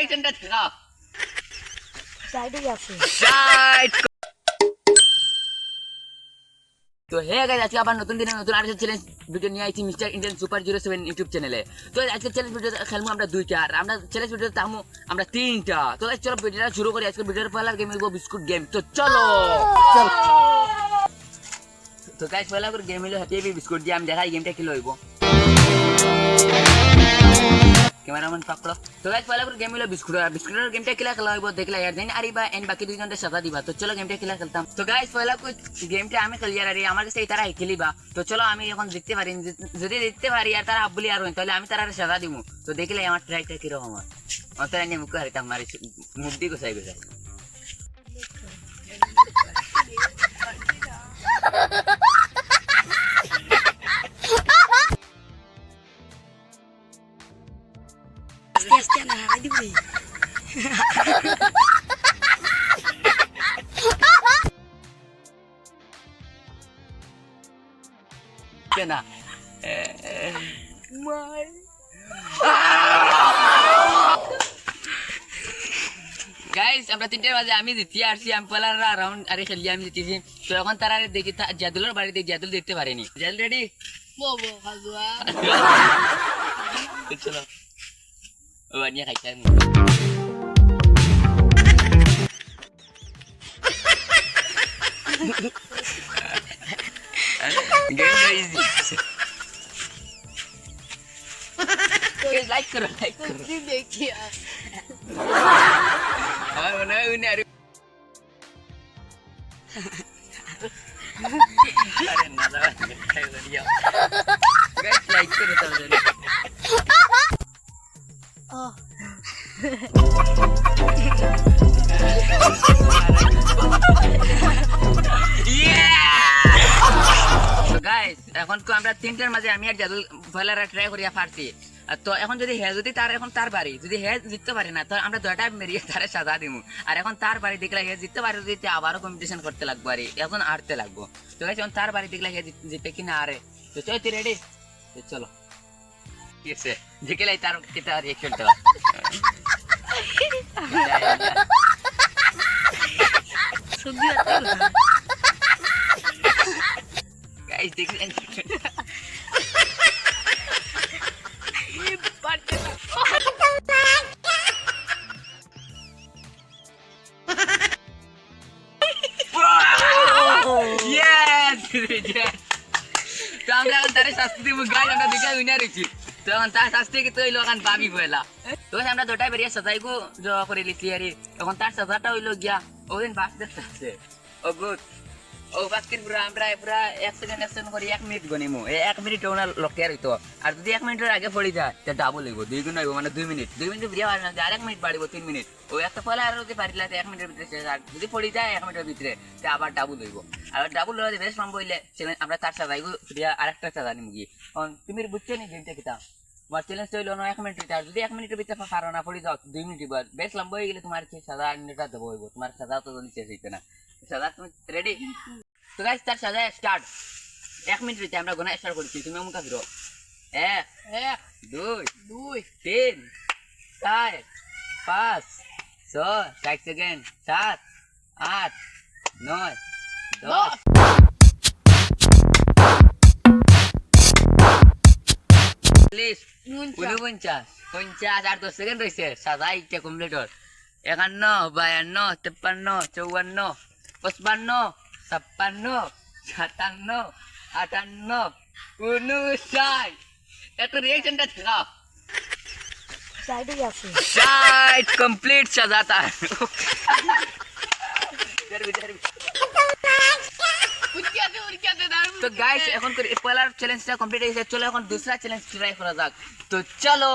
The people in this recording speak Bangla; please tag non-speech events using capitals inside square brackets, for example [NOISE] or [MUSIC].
রিয়াকশনটা থাকা সাইডে আছে সাইড তো হে গাইস আজকে আবার নতুন দিনে নতুন আরেকটা চ্যালেঞ্জ ভিডিও নিয়ে আইছি mister Indian super zero seven YouTube চ্যানেলে তো আজকে চ্যালেঞ্জ ভিডিও খেলব আমরা দুইটা। আর আমরা চ্যালেঞ্জ ভিডিও তামু আমরা তিনটা। তো চলো ভিডিওটা শুরু করি। আজকে ভিডিওর পয়লা গেম হইব বিস্কুট গেম তো চলো। তো গাইস পয়লা করে গেম হইল হ্যাপি বিস্কুট দিয়ে আমি দেখাই গেমটা কি হইব ক্যামেরাম্যান পাকড়ো তো গাইস পয়লা করে গেম হইল বিস্কুট আর বিস্কুটের গেমটা কিলা খেলা হইব দেখলা ইয়ার দেন আরিবা এন্ড বাকি দুইজনটা সাজা দিবা তো চলো গেমটা কিলা খেলতাম তো গাইস পয়লা কই গেমটা আমি খেলি আর আমার কাছে তারা খেলিবা তো চলো আমি এখন দেখতে পারি যদি দেখতে পারি আর তারা আব্বুলি আর তাহলে আমি তারা সাজা দিমু তো দেখলে আমার ট্রাইটা কীরকম হয় অন্তরা নিয়ে মুখ হারিতাম মারি মুখ দিয়ে গোসাই গোসাই আস্তে আস্তে না হারাই দিবি না মাই গাইস আমরা তিনটে বাজে আমি আমি পলার রাউন্ড আরে খেলি আমি জিতেছি। তো এখন তারা আরে দেখি জাদুলের বাড়িতে জাদুল দেখতে পারেনি। জাদুল রেডি [LAUGHS] চলো। ও নিয়ে খাইছে আমি লাইক করো লাইক করো তুই দেখি আমার মনে হয় উনি আরে আরে না দাদা খাই দিও গাইস লাইক করো তাহলে এখন তো আমরা তিনটার মাঝে আমি আর জাদুল ফেলারা ট্রাই করিয়া পারছি তো এখন যদি হে যদি তার এখন তার বাড়ি, যদি হে জিততে পারে না, তো আমরা দুটা মেরিয়ে তারে সাজা দিব আর এখন তার বাড়ি দেখলে হে জিততে পারে যদি আবারও কম্পিটিশন করতে লাগবো আর, এখন হারতে লাগবো। তো এখন তার বাড়ি দেখলে হে জিত- কিনা আরে? তো চল, তুই রেডি চলো। ঠিক আছে দেখলে তার কিতা [LAUGHS] তো আমরা এখন তারা শাস্তি দিব গাই আমরা দেখে উইনার হইছি তো এখন তার শাস্তি কি তৈল এখন বাবি বইলা তো আমরা দুটাই বেরিয়ে সাজাই গো জ করে লিখি আরে এখন তার সাজাটা হইল গিয়া ওদিন বাস দেখতে আছে ও গুড ও বাস্কেট পুরা আমরা পুরা এক সেকেন্ড এক সেকেন্ড করে এক মিনিট গনিমু এক মিনিট ওনার লক্ষ্য হইতো। আর যদি এক মিনিটের আগে পড়ে যায়, তা ডাবল হইব, দুই গুণ হইব মানে দুই মিনিট দুই মিনিট পারে না আর এক মিনিট বাড়িব, তিন মিনিট ও একটা ফলে আর যদি পারিলা এক মিনিটের ভিতরে শেষ। আর যদি পড়ে যায়, এক মিনিটের ভিতরে, তা আবার ডাবল হইব। আর ডাবল হলে বেশ সম্ভব হইলে চ্যালেঞ্জ আমরা তার নিমু গিয়ে। তুমি বুঝছ নি গেমটা কিতা তোমার চ্যালেঞ্জ হইল না, এক মিনিট আর যদি এক মিনিটের ভিতরে পারো না, পড়ে যাও, দুই মিনিট বেশ লম্বা হয়ে গেলে তোমার সাজা মিনিটটা দেবো হইব, তোমার সাজা তো শেষ হইতে না। সাজা তুমি রেডি তো গাইস তার সাজা স্টার্ট এক মিনিট হইতে আমরা গোনা স্টার্ট করছি তুমি মুখা ফিরো এক এক দুই দুই তিন চার পাঁচ ছয় ষাট সেকেন্ড সাত আট নয় দশ। উনপঞ্চাশ পঞ্চাশ। আর দশ সেকেন্ড রয়েছে সাদা ইটা কমপ্লিট হল। একান্ন বায়ান্ন তেপ্পান্ন চৌয়ান্ন পঁচপান্ন ছাপ্পান্ন সাতান্ন আটান্ন উনষাট এত রিয়েকশনটা থাকা সাইডে আছে शायद कंप्लीट सजाता है তো গাইস এখন করে পয়লার চ্যালেঞ্জটা কমপ্লিট হয়েছে চলো এখন দুসরা চ্যালেঞ্জ ট্রাই করা যাক তো চলো